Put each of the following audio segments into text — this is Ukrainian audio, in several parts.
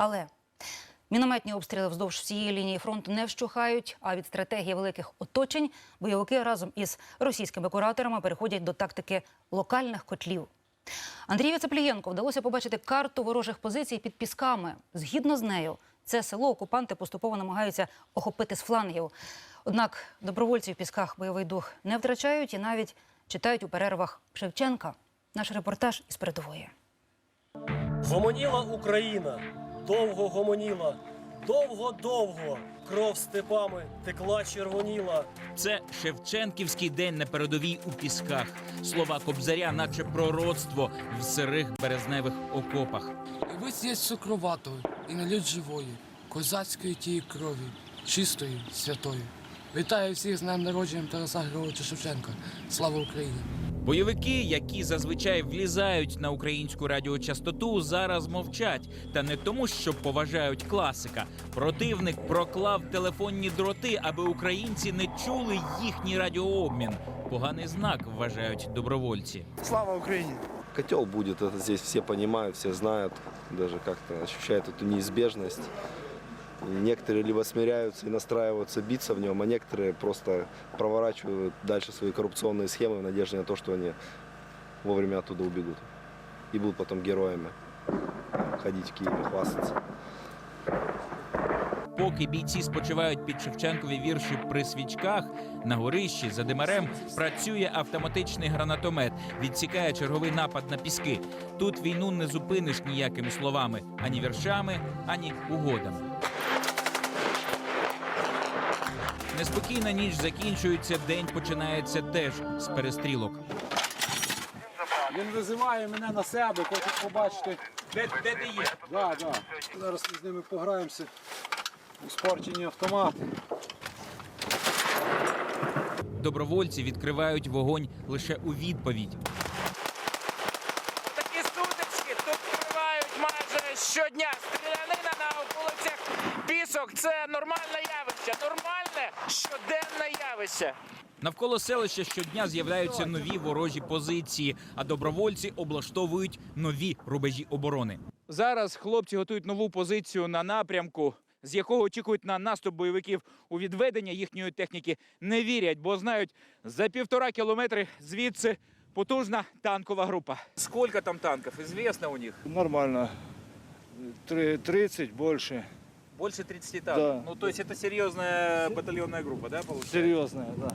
Але мінометні обстріли вздовж всієї лінії фронту не вщухають. А від стратегії великих оточень бойовики разом із російськими кураторами переходять до тактики локальних котлів. Андрію Цеплієнко вдалося побачити карту ворожих позицій під пісками. Згідно з нею, це село окупанти поступово намагаються охопити з флангів. Однак добровольці в пісках бойовий дух не втрачають і навіть читають у перервах Шевченка. Наш репортаж із передової. Гомоніла Україна, довго гомоніла, довго-довго кров степами текла червоніла. Це Шевченківський день на передовій у пісках. Слова Кобзаря, наче пророцтво в сирих березневих окопах. І ви є сукроватою і налють живої, козацької тієї крові, чистої, святої. Вітаю всіх з днем народженням Тараса Григоровича Шевченка. Слава Україні! Бойовики, які зазвичай влізають на українську радіочастоту, зараз мовчать. Та не тому, що поважають класика. Противник проклав телефонні дроти, аби українці не чули їхній радіообмін. Поганий знак вважають добровольці. Слава Украине! Котел будет, это здесь все понимают, все знают, даже как-то ощущают эту неизбежность. И некоторые либо смиряются и настраиваются биться в нем, а некоторые просто проворачивают дальше свои коррупционные схемы в надежде на то, что они вовремя оттуда убегут. И будут потом героями ходить в Киеве, хвастаться. Поки бійці спочивають під Шевченкові вірші при свічках, на горищі за димарем працює автоматичний гранатомет, відсікає черговий напад на піски. Тут війну не зупиниш ніякими словами, ані віршами, ані угодами. Неспокійна ніч закінчується, день починається теж з перестрілок. Він визиває мене на себе, хоче побачити. Де, де ти є? Да, да. Зараз ми з ними пограємося у спорчені автомати. Добровольці відкривають вогонь лише у відповідь. Такі сутички тут тривають майже щодня. Стрілянина на околицях пісок це нормальне явище, нормальне щоденне. Навколо селища щодня з'являються нові ворожі позиції, а добровольці облаштовують нові рубежі оборони. Зараз хлопці готують нову позицію на напрямку, з якого очікують на наступ бойовиків у відведення їхньої техніки. Не вірять, бо знають за півтора кілометри звідси потужна танкова група. Скільки там танків? Ізвісно у них. Нормально. Три- 30 більше. Більше 30 танків. Да. Ну, тобто це серйозна батальйонна група, да, виходить? Серйозно, да.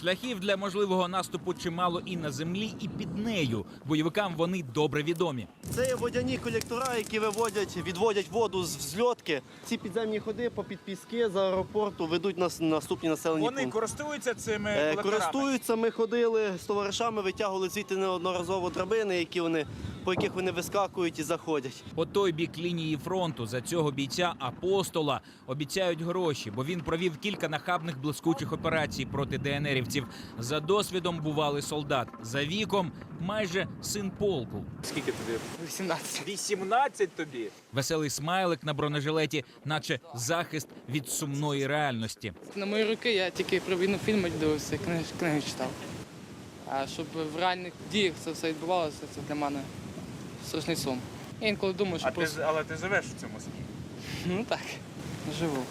Шляхів для можливого наступу чимало і на землі, і під нею. Бойовикам вони добре відомі. Це є водяні колектора, які виводять, відводять воду з взльотки. Ці підземні ходи по під піски з аеропорту ведуть нас на наступні населені Вони пункти. користуються цими Е, колекторами? Користуються, ми ходили з товаришами, витягували звідти неодноразово драбини, які вони, по яких вони вискакують і заходять. По той бік лінії фронту за цього бійця апостола обіцяють гроші, бо він провів кілька нахабних блискучих операцій проти ДНРівців. За досвідом бували солдат, за віком майже син полку. Скільки тобі? 18. 18 тобі. Веселий смайлик на бронежилеті, наче захист від сумної реальності. На мої роки я тільки про війну фільми дивився, книг, книги читав. А щоб в реальних діях це все відбувалося, це для мене страшний сон. Я інколи думаю, що просто... але ти живеш в цьому сні. Ну так, живу.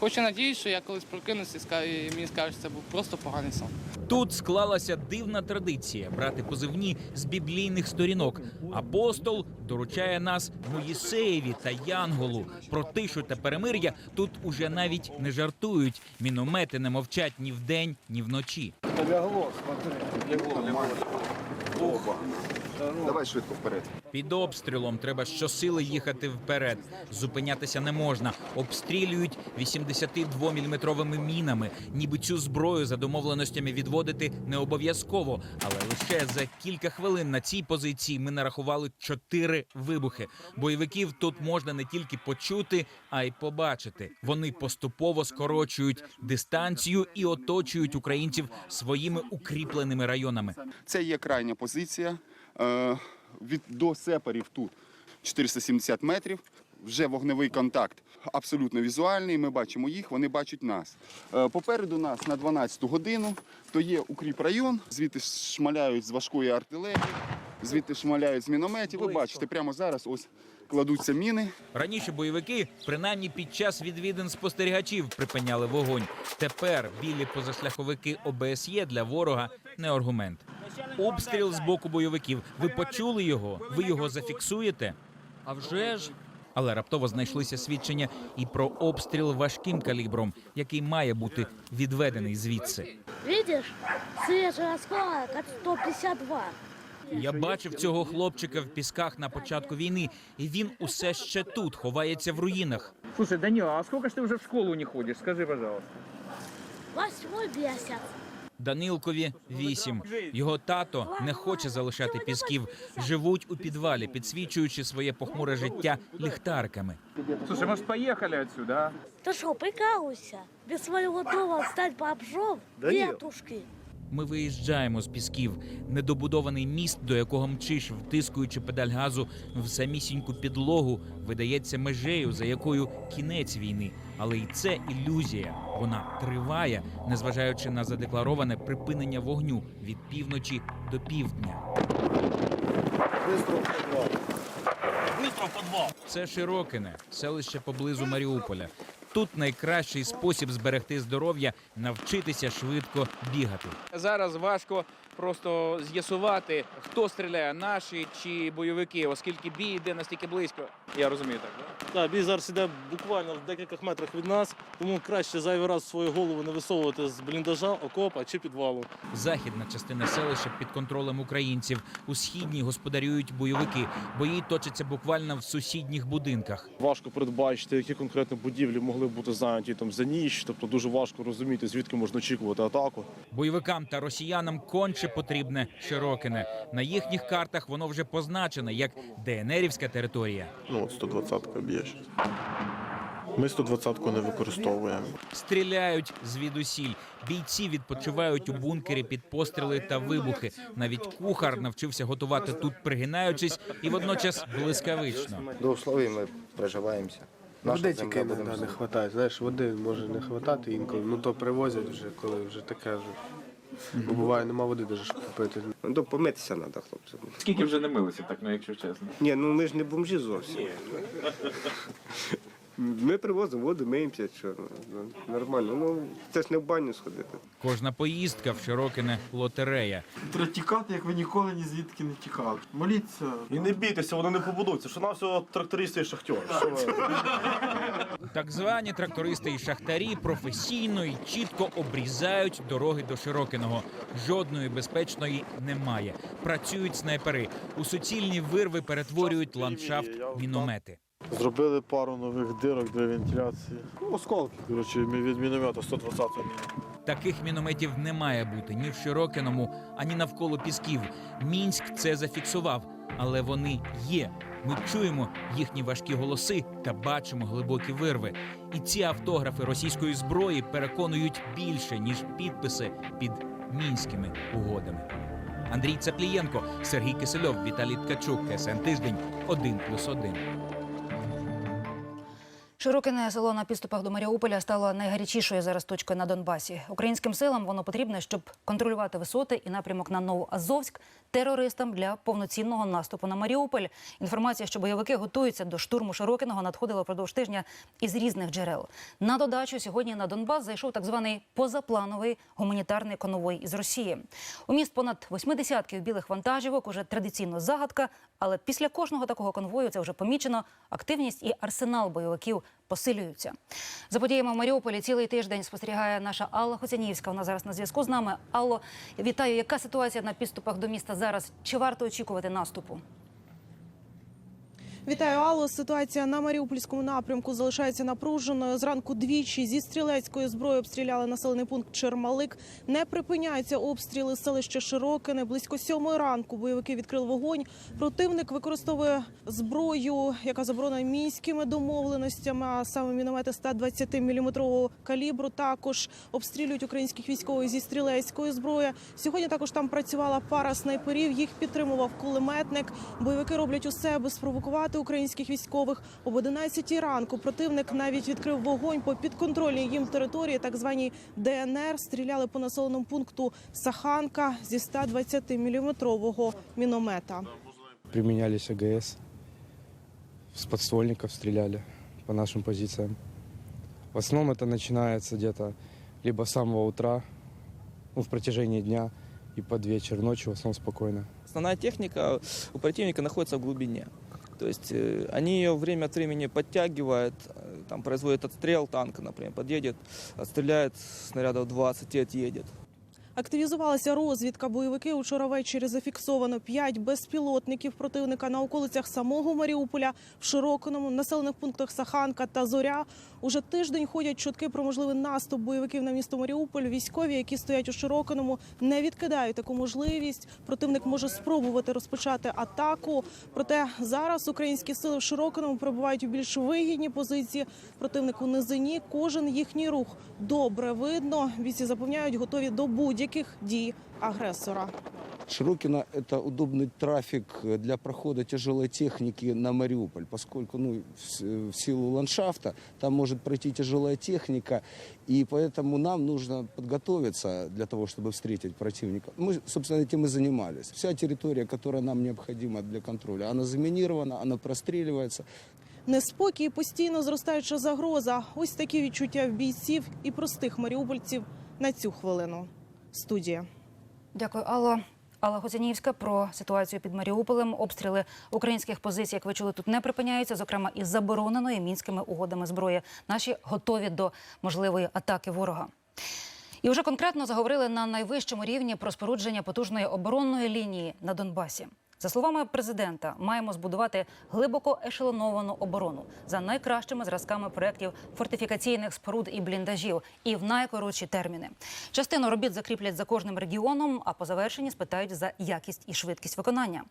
Хочу надіюсь, що я колись прокинуся і мені скажуть, що це був просто поганий сон. Тут склалася дивна традиція брати позивні з біблійних сторінок. Апостол доручає нас Моїсеєві та Янголу. Про тишу та перемир'я тут уже навіть не жартують. Міномети не мовчать ні вдень, ні вночі. Лягло, смотри. Давай швидко вперед. Під обстрілом треба щосили їхати вперед. Зупинятися не можна. Обстрілюють 82-мм мінами. Ніби цю зброю за домовленостями відводити не обов'язково. Але лише за кілька хвилин на цій позиції ми нарахували чотири вибухи. Бойовиків тут можна не тільки почути, а й побачити. Вони поступово скорочують дистанцію і оточують українців своїми укріпленими районами. Це є крайня позиція. Е, Від, до сепарів тут 470 метрів. Вже вогневий контакт абсолютно візуальний. Ми бачимо їх, вони бачать нас. Е, Попереду нас на 12 годину то є укріп район, звідти шмаляють з важкої артилерії. Звідти шмаляють з мінометів. Ви бачите, прямо зараз ось кладуться міни. Раніше бойовики, принаймні під час відвідин спостерігачів, припиняли вогонь. Тепер білі позашляховики ОБСЄ для ворога не аргумент. Обстріл з боку бойовиків. Ви почули його? Ви його зафіксуєте? А вже ж Але раптово знайшлися свідчення і про обстріл важким калібром, який має бути відведений звідси. Видишь, свежий осколок от 152. Я бачив цього хлопчика в пісках на початку війни, і він усе ще тут ховається в руїнах. Слушай, Данила, а сколько ж ты уже в школу не ходишь? Скажи, пожалуйста. Восьмой месяц. Данилкові вісім. Його тато не хоче залишати пісків. Живуть у підвалі, підсвічуючи своє похмуре життя ліхтарками. Слушай, может, поехали отсюда, а? Ты что, прикалываешься? Без своего дома стать бомжом? Да нет. Дедушки. Ми виїжджаємо з пісків. Недобудований міст, до якого мчиш, втискуючи педаль газу в самісіньку підлогу, видається межею, за якою кінець війни. Але й це ілюзія. Вона триває, незважаючи на задеклароване припинення вогню від півночі до півдня. Це Широкине, селище поблизу Маріуполя. Тут найкращий спосіб зберегти здоров'я навчитися швидко бігати. Зараз важко просто з'ясувати, хто стріляє, наші чи бойовики, оскільки бій йде настільки близько. Я розумію так. Да? Так, бій зараз іде буквально в декількох метрах від нас, тому краще зайвий раз свою голову не висовувати з бліндажа, окопа чи підвалу. Західна частина селища під контролем українців. У східній господарюють бойовики. Бої точаться буквально в сусідніх будинках. Важко передбачити, які конкретно будівлі могли б бути зайняті там за ніч, тобто дуже важко розуміти, звідки можна очікувати атаку. Бойовикам та росіянам конче потрібне Широкине. На їхніх картах воно вже позначене як ДНРівська територія. Ну, от 120-ка б'є. Ми 120-ку не використовуємо. Стріляють звідусіль. Бійці відпочивають у бункері під постріли та вибухи. Навіть кухар навчився готувати тут, пригинаючись, і водночас блискавично. До условий ми проживаємося. Води тільки іноді не вистачає. Знаєш, води може не вистачати інколи. Ну то привозять вже, коли вже таке вже. Бо буває, нема води навіть купити. Ну, то помитися треба, хлопці. Скільки вже не милися, так, ну якщо чесно. Ні, ну ми ж не бомжі зовсім. Ми привозимо воду, миємося, що ну, нормально. Ну це ж не в баню сходити. Кожна поїздка в Широкине лотерея. Треба тікати, як ви ніколи ні звідки не тікали. Моліться. І не бійтеся, вони не побудуться, що нам всього трактористи і шахтери. Так звані трактористи і шахтарі професійно і чітко обрізають дороги до Широкиного. Жодної безпечної немає. Працюють снайпери. У суцільні вирви перетворюють ландшафт міномети. Зробили пару нових дирок для вентиляції. Ну, Осколки. Коротше, від міномета 120-го. Таких мінометів не має бути ні в Широкиному, ані навколо пісків. Мінськ це зафіксував, але вони є. Ми чуємо їхні важкі голоси та бачимо глибокі вирви. І ці автографи російської зброї переконують більше ніж підписи під мінськими угодами. Андрій Цаплієнко, Сергій Кисельов, Віталій Ткачук, КСН Тиждень, 1+,1. Широкине село на підступах до Маріуполя стало найгарячішою зараз точкою на Донбасі. Українським силам воно потрібне, щоб контролювати висоти і напрямок на Новоазовськ терористам для повноцінного наступу на Маріуполь. Інформація, що бойовики готуються до штурму Широкиного, надходила впродовж тижня із різних джерел. На додачу сьогодні на Донбас зайшов так званий позаплановий гуманітарний конвой із Росії. У міст понад восьми десятків білих вантажівок уже традиційно загадка. Але після кожного такого конвою це вже помічено. Активність і арсенал бойовиків посилюються. За подіями в Маріуполі цілий тиждень спостерігає наша Алла Хоцянівська. Вона зараз на зв'язку з нами. Алло, вітаю. Яка ситуація на підступах до міста зараз? Чи варто очікувати наступу? Вітаю, Алло. Ситуація на Маріупольському напрямку залишається напруженою. Зранку двічі зі стрілецької зброї обстріляли населений пункт Чермалик. Не припиняються обстріли селища Широкине. Близько сьомої ранку бойовики відкрили вогонь. Противник використовує зброю, яка заборонена мінськими домовленостями, а саме міномети 120 мм калібру. Також обстрілюють українських військових зі стрілецької зброї. Сьогодні також там працювала пара снайперів. Їх підтримував кулеметник. Бойовики роблять усе, аби спровокувати вбити українських військових. Об 11 ранку противник навіть відкрив вогонь по підконтрольній їм території, так званій ДНР. Стріляли по населеному пункту Саханка зі 120-мм міномета. Применялись АГС. С подствольников стреляли по нашим позициям. В основном это начинается где-то либо с самого утра, ну, в протяжении дня, и под вечер, ночью в основном спокойно. Основная техника у противника находится в глубине. То есть э, они ее время от времени подтягивают, э, там производят отстрел танка, например, подъедет, отстреляет снарядов 20 и отъедет. Активізувалася розвідка. Бойовики учора ввечері зафіксовано п'ять безпілотників противника на околицях самого Маріуполя, в Широкиному, населених пунктах Саханка та Зоря. Уже тиждень ходять чутки про можливий наступ бойовиків на місто Маріуполь. Військові, які стоять у Широкиному, не відкидають таку можливість. Противник може спробувати розпочати атаку. Проте зараз українські сили в Широкиному перебувають у більш вигідній позиції. Противник у низині. Кожен їхній рух добре видно. Бійці запевняють, готові до будь-яких дій агресора. Широкино – это удобный трафик для прохода тяжелой техники на Мариуполь, поскольку ну, в с- в силу ландшафта там может пройти тяжелая техника, и поэтому нам нужно подготовиться для того, чтобы встретить противника. Мы, собственно, этим и занимались. Вся территория, которая нам необходима для контроля, она заминирована, она простреливается. Неспокій, і постійно зростаюча загроза. Ось такі відчуття в бійців і простих маріупольців на цю хвилину. Студія. Дякую, Алло. Алла Гуцянівська про ситуацію під Маріуполем. Обстріли українських позицій, як ви чули, тут не припиняються, зокрема із забороненої мінськими угодами зброї. Наші готові до можливої атаки ворога. І вже конкретно заговорили на найвищому рівні про спорудження потужної оборонної лінії на Донбасі. За словами президента, маємо збудувати глибоко ешелоновану оборону за найкращими зразками проєктів фортифікаційних споруд і бліндажів і в найкоротші терміни. Частину робіт закріплять за кожним регіоном, а по завершенні спитають за якість і швидкість виконання.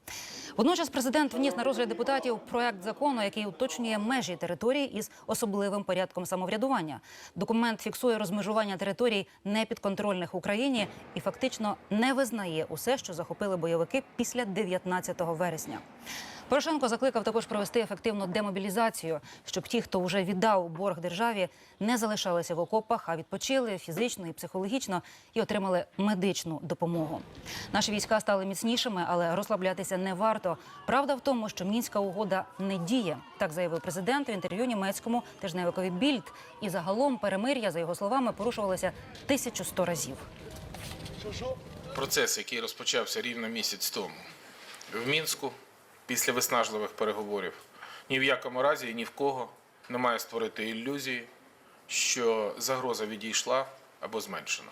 Водночас президент вніс на розгляд депутатів проект закону, який уточнює межі території із особливим порядком самоврядування. Документ фіксує розмежування територій непідконтрольних Україні і фактично не визнає усе, що захопили бойовики після 19 вересня. Порошенко закликав також провести ефективну демобілізацію, щоб ті, хто вже віддав борг державі, не залишалися в окопах, а відпочили фізично і психологічно і отримали медичну допомогу. Наші війська стали міцнішими, але розслаблятися не варто. Правда в тому, що мінська угода не діє, так заявив президент в інтерв'ю німецькому тижневикові Більд. І загалом перемир'я, за його словами, порушувалося 1100 разів. Процес, який розпочався рівно місяць тому в Мінську після виснажливих переговорів, ні в якому разі і ні в кого не має створити ілюзії, що загроза відійшла або зменшена.